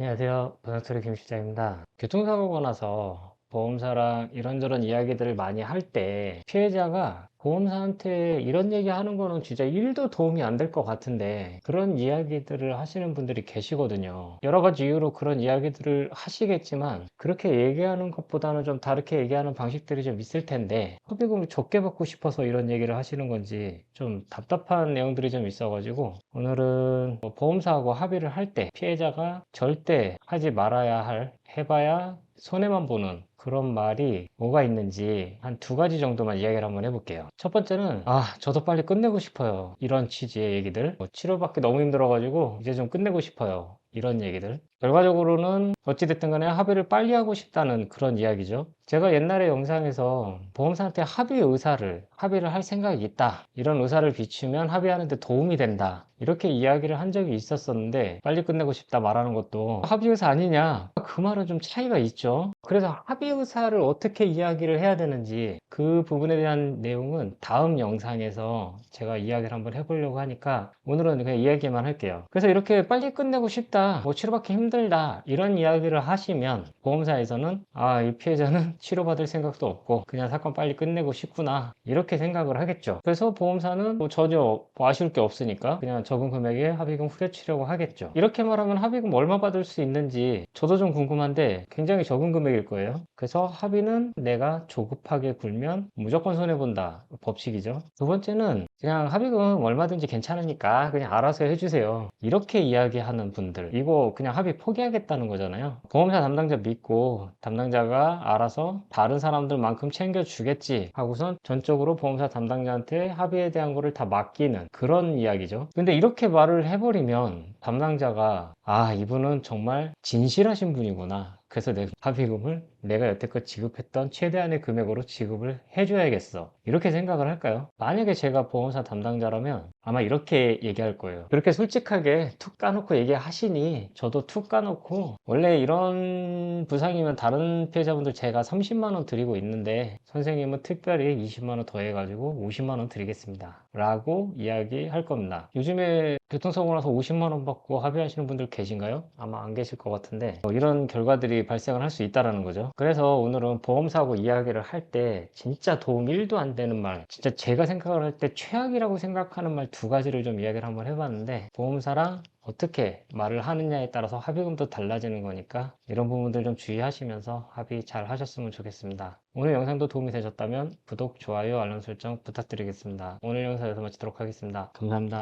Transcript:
안녕하세요. 보상처리 김실장입니다. 교통사고가 나서 보험사랑 이런저런 이야기들을 많이 할 때 피해자가 보험사한테 이런 얘기 하는 거는 진짜 1도 도움이 안 될 것 같은데 그런 이야기들을 하시는 분들이 계시거든요. 여러 가지 이유로 그런 이야기들을 하시겠지만 그렇게 얘기하는 것보다는 좀 다르게 얘기하는 방식들이 좀 있을 텐데 합의금을 적게 받고 싶어서 이런 얘기를 하시는 건지 좀 답답한 내용들이 좀 있어가지고 오늘은 뭐 보험사하고 합의를 할 때 피해자가 절대 하지 말아야 할 해봐야 손해만 보는 그런 말이 뭐가 있는지 한 두 가지 정도만 이야기를 한번 해볼게요. 첫 번째는 아 저도 빨리 끝내고 싶어요. 이런 취지의 얘기들 뭐 치료받기 너무 힘들어가지고 이제 좀 끝내고 싶어요. 이런 얘기들 결과적으로는 어찌됐든 간에 합의를 빨리 하고 싶다는 그런 이야기죠. 제가 옛날에 영상에서 보험사한테 합의 의사를 합의를 할 생각이 있다. 이런 의사를 비추면 합의하는 데 도움이 된다. 이렇게 이야기를 한 적이 있었었는데 빨리 끝내고 싶다 말하는 것도 합의 의사 아니냐? 그 말은 좀 차이가 있죠. 그래서 합의 의사를 어떻게 이야기를 해야 되는지 그 부분에 대한 내용은 다음 영상에서 제가 이야기를 한번 해보려고 하니까 오늘은 그냥 이야기만 할게요. 그래서 이렇게 빨리 끝내고 싶다. 뭐 치료받기 힘들다. 이런 이야기를 하시면 보험사에서는 아, 이 피해자는 치료받을 생각도 없고 그냥 사건 빨리 끝내고 싶구나. 이렇게 생각을 하겠죠. 그래서 보험사는 뭐 전혀 뭐 아쉬울 게 없으니까 그냥 적은 금액에 합의금 후려치려고 하겠죠. 이렇게 말하면 합의금 얼마 받을 수 있는지 저도 좀 궁금한데 굉장히 적은 금액 일 거예요. 그래서 합의는 내가 조급하게 굴면 무조건 손해본다. 법칙이죠. 두 번째는 그냥 합의금 얼마든지 괜찮으니까 그냥 알아서 해주세요. 이렇게 이야기하는 분들 이거 그냥 합의 포기하겠다는 거잖아요. 보험사 담당자 믿고 담당자가 알아서 다른 사람들만큼 챙겨주겠지 하고선 전적으로 보험사 담당자한테 합의에 대한 거를 다 맡기는 그런 이야기죠. 근데 이렇게 말을 해버리면 담당자가 아 이분은 정말 진실하신 분이구나. 그래서 내 합의금을 내가 여태껏 지급했던 최대한의 금액으로 지급을 해줘야겠어. 이렇게 생각을 할까요? 만약에 제가 보험사 담당자라면 아마 이렇게 얘기할 거예요. 그렇게 솔직하게 툭 까놓고 얘기하시니 저도 툭 까놓고 원래 이런 부상이면 다른 피해자분들 제가 30만원 드리고 있는데 선생님은 특별히 20만원 더 해가지고 50만원 드리겠습니다. 라고 이야기할 겁니다. 요즘에 교통사고 나서 50만 원 받고 합의하시는 분들 계신가요? 아마 안 계실 것 같은데 뭐 이런 결과들이 발생을 할 수 있다는 거죠. 그래서 오늘은 보험사고 이야기를 할 때 진짜 도움 1도 안 되는 말 진짜 제가 생각을 할 때 최악이라고 생각하는 말 두 가지를 좀 이야기를 한번 해봤는데 보험사랑 어떻게 말을 하느냐에 따라서 합의금도 달라지는 거니까 이런 부분들 좀 주의하시면서 합의 잘 하셨으면 좋겠습니다. 오늘 영상도 도움이 되셨다면 구독, 좋아요, 알람 설정 부탁드리겠습니다. 오늘 영상 여기서 마치도록 하겠습니다. 감사합니다.